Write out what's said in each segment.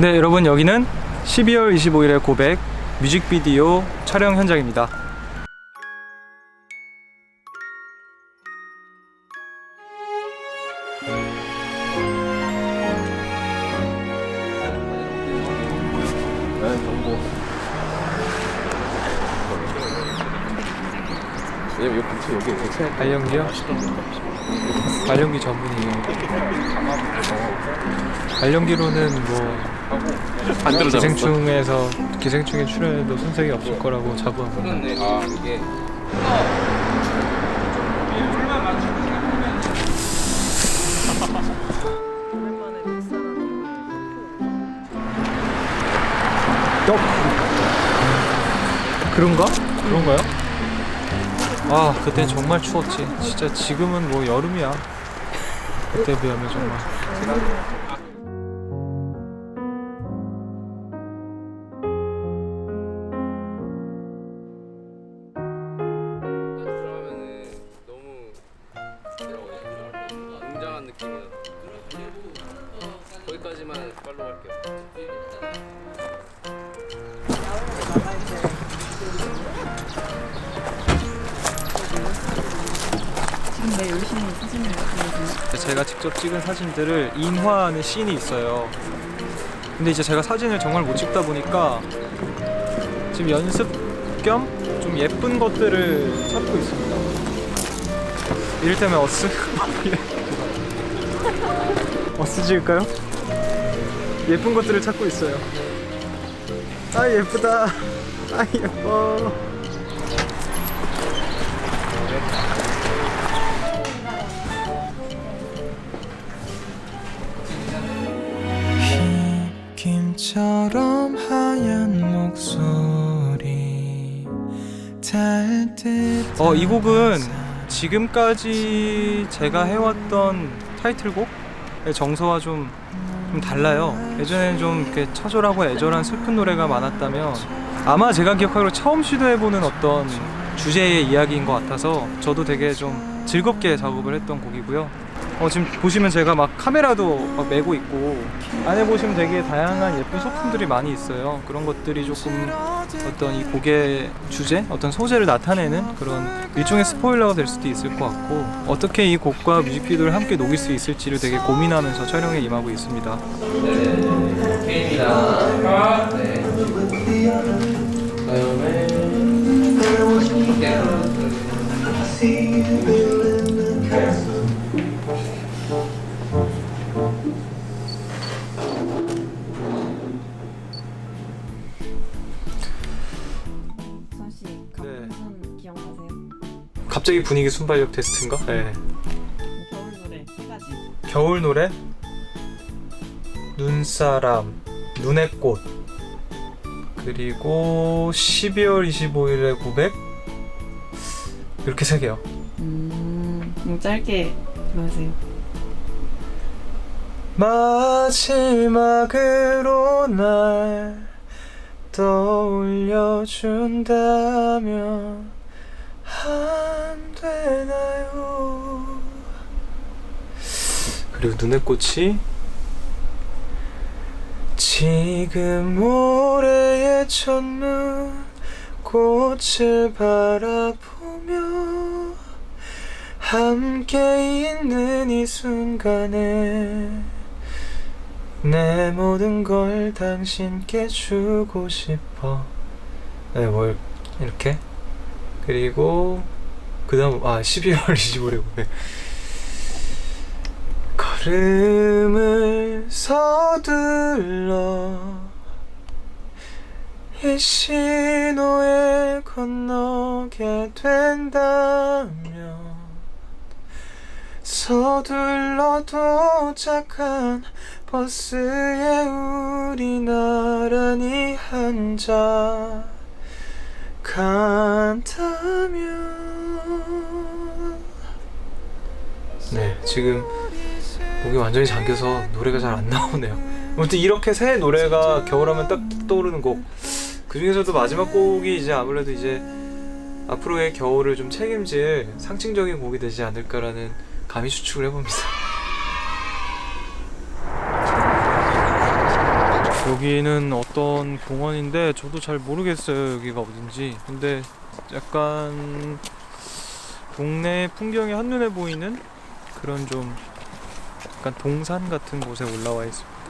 네, 여러분 여기는 12월 25일의 고백 뮤직비디오 촬영 현장입니다. 발연기요? 발연기 전문이에요. 발연기로는 뭐 안 들어잡았어. 기생충에서 기생충에 출연해도 손색이 없을 거라고 자부합니다. 아 이게 오랜만에 떡 그런가? 그런가요? 아 그때 정말 추웠지. 진짜 지금은 뭐 여름이야. 그때 비하면 정말. 팔로우 할게요. 지금 내 열심히 사진을 보여주는 제가 직접 찍은 사진들을 인화하는 씬이 있어요. 근데 이제 제가 사진을 정말 못 찍다 보니까 지금 연습 겸 좀 예쁜 것들을 찾고 있습니다. 이를테면 어스 어스 지을까요? 예쁜 것들을 찾고 있어요. 아 예쁘다. 아 예뻐. 김처럼 하얀 목소리 어, 이 곡은 지금까지 제가 해왔던 타이틀곡의 정서와 좀, 좀 달라요. 예전에는 좀 이렇게 처절하고 애절한 슬픈 노래가 많았다면 아마 제가 기억하기로 처음 시도해보는 어떤 주제의 이야기인 것 같아서 저도 되게 좀 즐겁게 작업을 했던 곡이고요. 어, 지금 보시면 제가 막 카메라도 막 메고 있고 안에 보시면 되게 다양한 예쁜 소품들이 많이 있어요. 그런 것들이 조금 어떤 이 곡의 주제, 어떤 소재를 나타내는 그런 일종의 스포일러가 될 수도 있을 것 같고 어떻게 이 곡과 뮤직비디오를 함께 녹일 수 있을지를 되게 고민하면서 촬영에 임하고 있습니다. 수원 갑자기 분위기 순발력 테스트인가? 네. 겨울 노래 세 가지 겨울 노래 눈사람 눈의 꽃 그리고 12월 25일의 고백 이렇게 세 개요. 음, 음 짧게 들어주세요 마지막으로 날 떠올려 준다면 그리고 눈의 꽃이 지금 모래의 첫눈 꽃을 바라보며 함께 있는 이 순간에 내 모든 걸 당신께 주고 싶어. 네, 뭘 이렇게 그리고 그 다음 아 12월 25일에 고백. 걸음을 서둘러 이 신호에 건너게 된다면 서둘러 도착한 버스에 우리 나란히 앉아 간다면 네 지금 목이 완전히 잠겨서 노래가 잘 안 나오네요. 아무튼 이렇게 새 노래가 겨울하면 딱 떠오르는 곡. 그 중에서도 마지막 곡이 이제 아무래도 이제 앞으로의 겨울을 좀 책임질 상징적인 곡이 되지 않을까라는 감히 추측을 해봅니다. 여기는 어떤 공원인데 저도 잘 모르겠어요 여기가 어딘지. 근데 약간 동네 풍경이 한눈에 보이는 그런 좀 약간 동산 같은 곳에 올라와 있습니다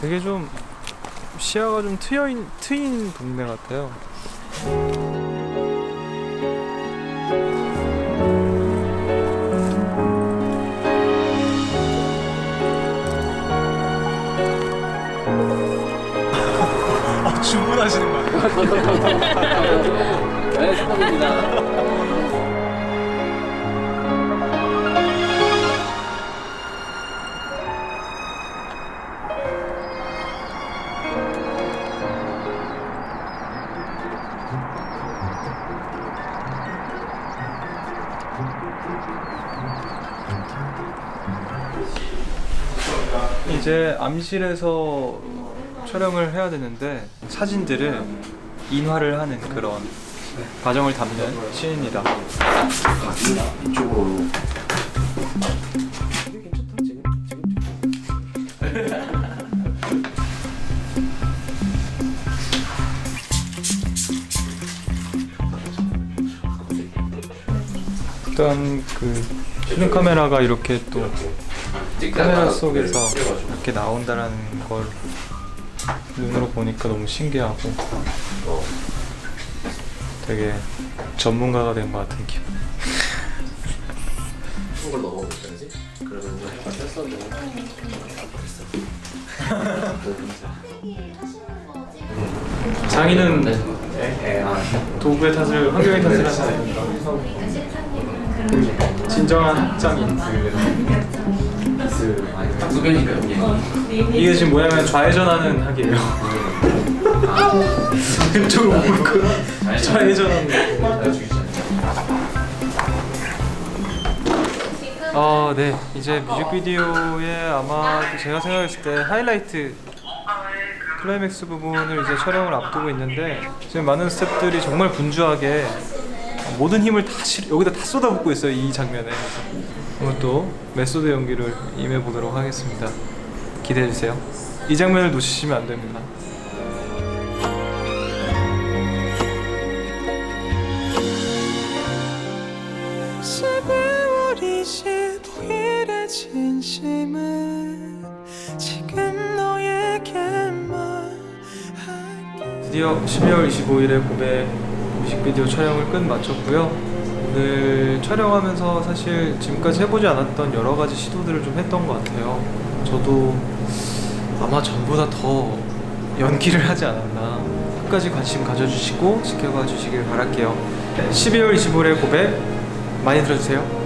되게 좀 시야가 좀 트여인, 트인 동네 같아요 아 주문하시는 거 아니에요? 네, 축하드립니다. 이제 암실에서 촬영을 해야 되는데 사진들을 인화를 하는 그런 과정을 담는 시입니다. 일단 그 필름 카메라가 이렇게 또 카메라 속에서 이렇게 나온다라는 걸 눈으로 보니까 너무 신기하고 되게 전문가가 된 것 같은 기분. 걸 넘어볼까지? 그러면 장인은 도구의 탓을 환경의 탓을 하시나요? 진정한 장인. 박수변이니까요. 이게 지금 뭐냐면 좌회전하는 학이에요. 왼쪽으로 보고 좌회전하는. 아, 네. 이제 뮤직비디오에 아마 제가 생각했을 때 하이라이트 클라이맥스 부분을 이제 촬영을 앞두고 있는데 지금 많은 스태프들이 정말 분주하게 모든 힘을 다 실- 여기다 다 쏟아붓고 있어요 이 장면에. 그래서 오늘 또 메소드 연기를 임해 보도록 하겠습니다. 기대해 주세요. 이 장면을 놓치시면 안 됩니다. 십이월 25일의 진심은 지금 너에게만 할게 드디어 12월 25일에 고백 뮤직비디오 촬영을 끝 마쳤고요. 오늘 촬영하면서 사실 지금까지 해보지 않았던 여러 가지 시도들을 좀 했던 것 같아요. 저도 아마 전보다 더 연기를 하지 않았나. 끝까지 관심 가져주시고 지켜봐 주시길 바랄게요. 12월 25일에 고백 많이 들어주세요.